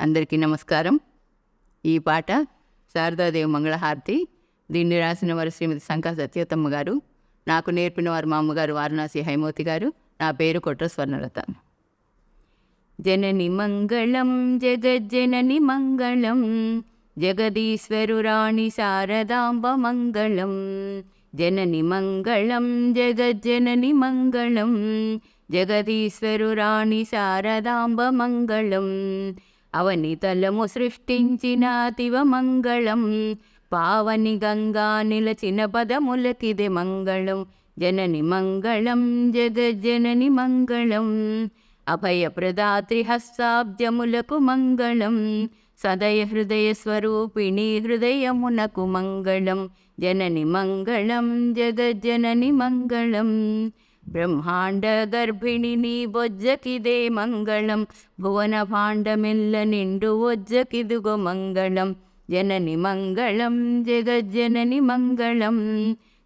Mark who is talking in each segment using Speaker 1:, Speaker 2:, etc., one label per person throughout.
Speaker 1: అందరికీ నమస్కారం. ఈ పాట శారదాదేవి మంగళహారతి దీన్ని రాసిన వారు శ్రీమతి శంకా సత్యోతమ్మ గారు. నాకు నేర్పిన వారు మా అమ్మగారు వారణాసి హైమవతి గారు. నా పేరు కొట్ర స్వర్ణలత. జనని మంగళం జగజ్జనని మంగళం. జగదీశ్వరురాణి శారదాంబ మంగళం. జనని మంగళం జగజ్జనని మంగళం. జగదీశ్వరురాణి శారదాంబ మంగళం. అవనితలము సృష్టించిన అతివ మంగళం పావని గంగా నిలచిన పదములకిదే మంగళం. జనని మంగళం జగజ్జనని మంగళం. అభయప్రదాత్రి హస్తాబ్జములకు మంగళం. సదయ హృదయ స్వరూపిణి హృదయమునకు మంగళం. జనని మంగళం జగజ్జనని మంగళం. బ్రహ్మాండ గర్భిణి నీ బొజ్జకిదే మంగళం. భువన భాండమెల్ల నిండు ఒజ్జకిదుగో మంగళం. జనని మంగళం జగజ్జనని మంగళం.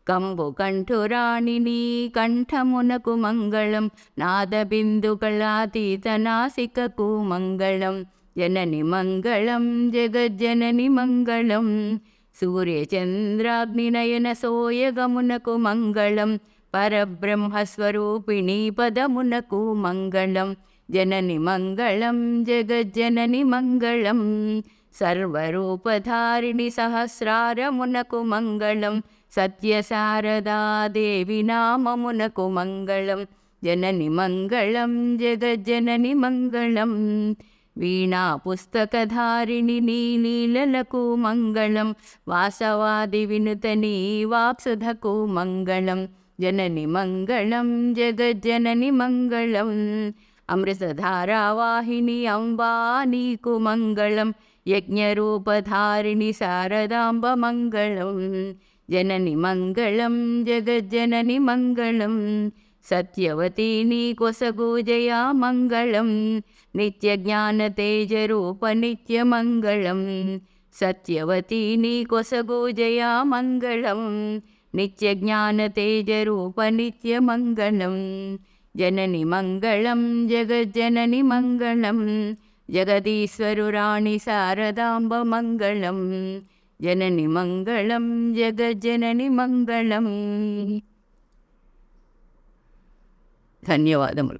Speaker 1: కంబు కంఠురాణి నీ కంఠమునకు మంగళం. నాదబిందుకళాతీత నాసికకు మంగళం. జనని మంగళం జగజ్జనని మంగళం. సూర్యచంద్రాగ్నినయన సోయగమునకు మంగళం. పరబ్రహ్మస్వరూపిణి పదమునకు మంగళం. జనని మంగళం జగజ్జనని మంగళం. సర్వరూపధారిణి సహస్రారమునకు మంగళం. సత్యశారదాదేవి నామమునకు మంగళం. జనని మంగళం జగజ్జనని మంగళం. వీణా పుస్తకధారిణి నీ నీలలకు మంగళం. వాసవాది వినుత నీ వాక్సుధకు మంగళం. जननि मङ्गलं जगज्जननि मङ्गलम् अमृतधारावाहिनि अम्बानीकुमङ्गलं यज्ञरूपधारिणि शारदाम्बमङ्गलं। जननि मङ्गलं जगज्जननि मङ्गलं। सत्यवतीनि कोसगूजया मङ्गलं नित्यज्ञानतेजरूपनित्यमङ्गलं। सत्यवतीनि कोसगूजया मङ्गलम् మంగళం నిత్య జ్ఞాన తేజ రూప నిత్య మంగళం సత్యవతి నీ కొసగు జయా మంగళం నిత్య జ్ఞాన తేజ రూప నిత్య మంగళం జనని మంగళం జగజ్జనని మంగళం జగదీశ్వరురాణి శారదాంబ మంగళం జనని మంగళం జగజ్జనని మంగళం ధన్యవాదములు